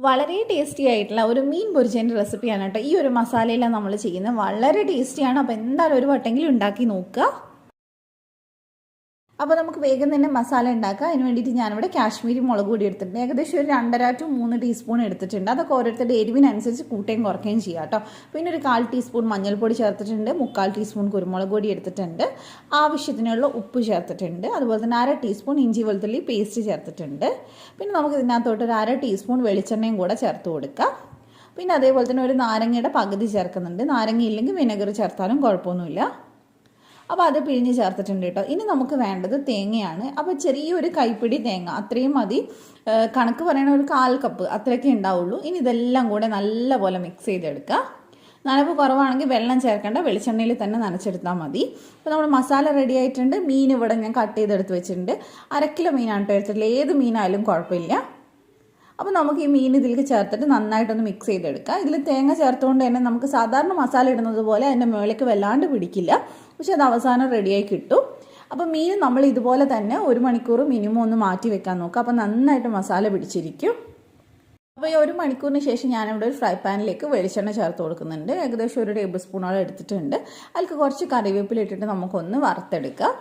വളരെ ടേസ്റ്റി ആയിട്ടുള്ള ഒരു മീൻ പൊരിച്ചതിന്റെ റെസിപ്പിയാണ് കേട്ടോ. ഈ ഒരു മസാലയെല്ലാം നമ്മൾ ചെയ്യുന്നത്. വളരെ ടേസ്റ്റിയാണ് അപ്പോൾ എന്തായാലും ഒരു വട്ടെങ്കിലും ഉണ്ടാക്കി നോക്കുക. അപ്പോൾ നമുക്ക് വേഗം തന്നെ മസാല ഉണ്ടാക്കാം. അതിന് വേണ്ടിയിട്ട് ഞാനിവിടെ കാശ്മീരി മുളക് കൂടി എടുത്തിട്ടുണ്ട്. ഏകദേശം ഒരു രണ്ടര ടു മൂന്ന് ടീസ്പൂൺ എടുത്തിട്ടുണ്ട്. അതൊക്കെ ഓരോരുത്തരുടെ എരിവിനനുസരിച്ച് കൂട്ടുകയും കുറയ്ക്കുകയും ചെയ്യാം കേട്ടോ. പിന്നെ ഒരു കാൽ ടീസ്പൂൺ മഞ്ഞൾപ്പൊടി ചേർത്തിട്ടുണ്ട്. മുക്കാൽ ടീസ്പൂൺ കുരുമുളക് പൊടി എടുത്തിട്ടുണ്ട്. ആവശ്യത്തിനുള്ള ഉപ്പ് ചേർത്തിട്ടുണ്ട്. അതുപോലെ തന്നെ അര ടീസ്പൂൺ ഇഞ്ചി വെളുത്തുള്ളി പേസ്റ്റ് ചേർത്തിട്ടുണ്ട്. പിന്നെ നമുക്ക് ഇതിനകത്തോട്ട് ഒരു അര ടീസ്പൂൺ വെളിച്ചെണ്ണയും കൂടെ ചേർത്ത് കൊടുക്കാം. പിന്നെ അതേപോലെ തന്നെ ഒരു നാരങ്ങയുടെ പകുതി ചേർക്കുന്നുണ്ട്. നാരങ്ങ ഇല്ലെങ്കിൽ വിനെഗർ ചേർത്താലും കുഴപ്പമൊന്നുമില്ല. അപ്പോൾ അത് പിഴിഞ്ഞ് ചേർത്തിട്ടുണ്ട് കേട്ടോ. ഇനി നമുക്ക് വേണ്ടത് തേങ്ങയാണ്. അപ്പോൾ ചെറിയൊരു കൈപ്പിടി തേങ്ങ. അത്രയും മതി. കണക്ക് പറയണ ഒരു കാൽ കപ്പ് അത്രയൊക്കെ ഉണ്ടാവുള്ളൂ. ഇനി ഇതെല്ലാം കൂടെ നല്ലപോലെ മിക്സ് ചെയ്തെടുക്കുക നനവ് കുറവാണെങ്കിൽ വെള്ളം ചേർക്കേണ്ട. വെളിച്ചെണ്ണയിൽ തന്നെ നനച്ചെടുത്താൽ മതി. അപ്പോൾ നമ്മൾ മസാല റെഡി ആയിട്ടുണ്ട്. മീൻ ഇവിടെ ഞാൻ കട്ട് ചെയ്തെടുത്ത് വെച്ചിട്ടുണ്ട്. അരക്കിലോ കിലോ മീനാണ് എടുത്തിട്ടുള്ളത്. ഏത് മീനായാലും കുഴപ്പമില്ല. അപ്പോൾ നമുക്ക് ഈ മീൻ ഇതിലേക്ക് ചേർത്തിട്ട് നന്നായിട്ടൊന്ന് മിക്സ് ചെയ്തെടുക്കാം. ഇതിൽ തേങ്ങ ചേർത്തുകൊണ്ട് തന്നെ നമുക്ക് സാധാരണ മസാല ഇടുന്നത് പോലെ അതിന്റെ മുകളിലേക്ക് വല്ലാണ്ട് പിടിക്കില്ല. പക്ഷെ അത് അവസാനം റെഡിയായി കിട്ടും. അപ്പോൾ മീൻ നമ്മൾ ഇതുപോലെ തന്നെ ഒരു മണിക്കൂർ മിനിമം ഒന്ന് മാറ്റി വെക്കാൻ നോക്കുക. അപ്പോൾ നന്നായിട്ട് മസാല പിടിച്ചിരിക്കും. അപ്പോൾ ഈ ഒരു മണിക്കൂറിന് ശേഷം ഞാനിവിടെ ഒരു ഫ്രൈ പാനിലേക്ക് വെളിച്ചെണ്ണ ചേർത്ത് കൊടുക്കുന്നുണ്ട്. ഏകദേശം ഒരു ടേബിൾ സ്പൂണോളം എടുത്തിട്ടുണ്ട്. അതിലേക്ക് കുറച്ച് കറിവേപ്പില ഇട്ടിട്ട് നമുക്കൊന്ന് വറുത്തെടുക്കാം.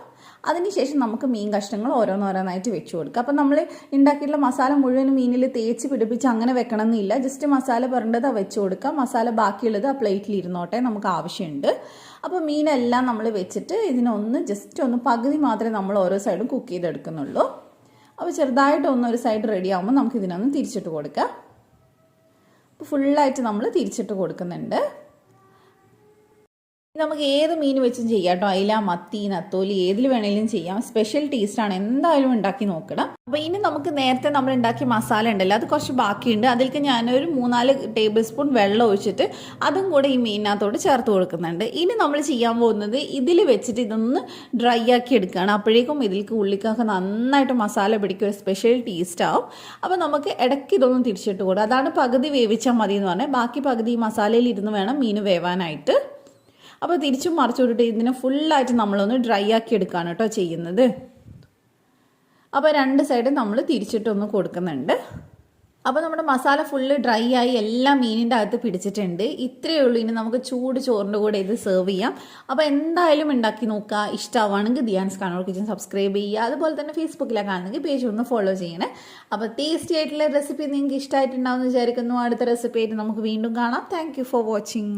അതിനുശേഷം നമുക്ക് മീൻ കഷ്ണങ്ങൾ ഓരോന്നോരോന്നായിട്ട് വെച്ച് കൊടുക്കുക അപ്പം നമ്മൾ ഉണ്ടാക്കിയിട്ടുള്ള മസാല മുഴുവൻ മീനിൽ തേച്ച് പിടിപ്പിച്ച് അങ്ങനെ വെക്കണമെന്നില്ല ജസ്റ്റ് മസാല പുരണ്ടത് വെച്ച് കൊടുക്കുക മസാല ബാക്കിയുള്ളത് ആ പ്ലേറ്റിൽ ഇരുന്നോട്ടെ നമുക്ക് ആവശ്യമുണ്ട്. അപ്പോൾ മീനെല്ലാം നമ്മൾ വെച്ചിട്ട് ഇതിനൊന്ന് ജസ്റ്റ് ഒന്ന് പകുതി മാത്രമേ നമ്മൾ ഓരോ സൈഡും കുക്ക് ചെയ്തെടുക്കുന്നുള്ളൂ. അപ്പോൾ ചെറുതായിട്ട് ഒന്ന് ഒരു സൈഡ് റെഡി ആകുമ്പോൾ നമുക്ക് ഇതിനൊന്ന് തിരിച്ചിട്ട് കൊടുക്കാം. അപ്പോൾ ഫുള്ളായിട്ട് നമ്മൾ തിരിച്ചിട്ട് കൊടുക്കുന്നുണ്ട്. നമുക്ക് ഏത് മീൻ വെച്ചും ചെയ്യാം കേട്ടോ. അയില മത്തി നത്തോലി ഏതിൽ വേണേലും ചെയ്യാം. സ്പെഷ്യൽ ടേസ്റ്റാണ് എന്തായാലും ഉണ്ടാക്കി നോക്കണം. അപ്പോൾ ഇനി നമുക്ക് നേരത്തെ നമ്മൾ ഉണ്ടാക്കിയ മസാല ഉണ്ടല്ലോ അത് കുറച്ച് ബാക്കിയുണ്ട്. അതിലേക്ക് ഞാനൊരു മൂന്നാൽ ടേബിൾ സ്പൂൺ വെള്ളം ഒഴിച്ചിട്ട് അതും കൂടെ ഈ മീനിനകത്തോട്ട് ചേർത്ത് കൊടുക്കുന്നുണ്ട്. ഇനി നമ്മൾ ചെയ്യാൻ പോകുന്നത് ഇതിൽ വെച്ചിട്ട് ഇതൊന്ന് ഡ്രൈ ആക്കി എടുക്കുകയാണ്. അപ്പോഴേക്കും ഇതിലേക്ക് ഉള്ളിക്കൊക്കെ നന്നായിട്ട് മസാല പിടിക്കും ഒരു സ്പെഷ്യൽ ടേസ്റ്റ് ആവും. അപ്പോൾ നമുക്ക് ഇടയ്ക്ക് ഇതൊന്നും തിരിച്ചിട്ട് കൊടുക്കുക അതാണ് പകുതി വേവിച്ചാൽ മതി എന്ന് പറഞ്ഞാൽ ബാക്കി പകുതി മസാലയിൽ ഇരുന്ന് വേണം മീൻ വേവാനായിട്ട്. അപ്പോൾ തിരിച്ചും മറിച്ചു വിട്ടിട്ട് ഇതിനെ ഫുള്ളായിട്ട് നമ്മളൊന്ന് ഡ്രൈ ആക്കി എടുക്കുകയാണ് കേട്ടോ ചെയ്യുന്നത്. അപ്പോൾ രണ്ട് സൈഡും നമ്മൾ തിരിച്ചിട്ടൊന്ന് കൊടുക്കുന്നുണ്ട്. അപ്പോൾ നമ്മുടെ മസാല ഫുള്ള് ഡ്രൈ ആയി എല്ലാ മീനിന്റെ അകത്ത് പിടിച്ചിട്ടുണ്ട്. ഇത്രയേ ഉള്ളൂ. ഇനി നമുക്ക് ചൂട് ചോറിന്റെ കൂടെ ഇത് സെർവ് ചെയ്യാം. അപ്പോൾ എന്തായാലും ഉണ്ടാക്കി നോക്കുക. ഇഷ്ടമാവുകയാണെങ്കിൽ ദിയാൻസ് കണ്ണൂർ കിച്ചൻ സബ്സ്ക്രൈബ് ചെയ്യുക. അതുപോലെ തന്നെ ഫേസ്ബുക്കിലാണ് കാണുന്നെങ്കിൽ പേജ് ഒന്ന് ഫോളോ ചെയ്യണേ. അപ്പോൾ ടേസ്റ്റി ആയിട്ടുള്ള റെസിപ്പി നിങ്ങൾക്ക് ഇഷ്ടമായിട്ടുണ്ടാവും വിചാരിക്കുന്നു. അടുത്ത റെസിപ്പി ആയിട്ട് നമുക്ക് വീണ്ടും കാണാം. Thank for watching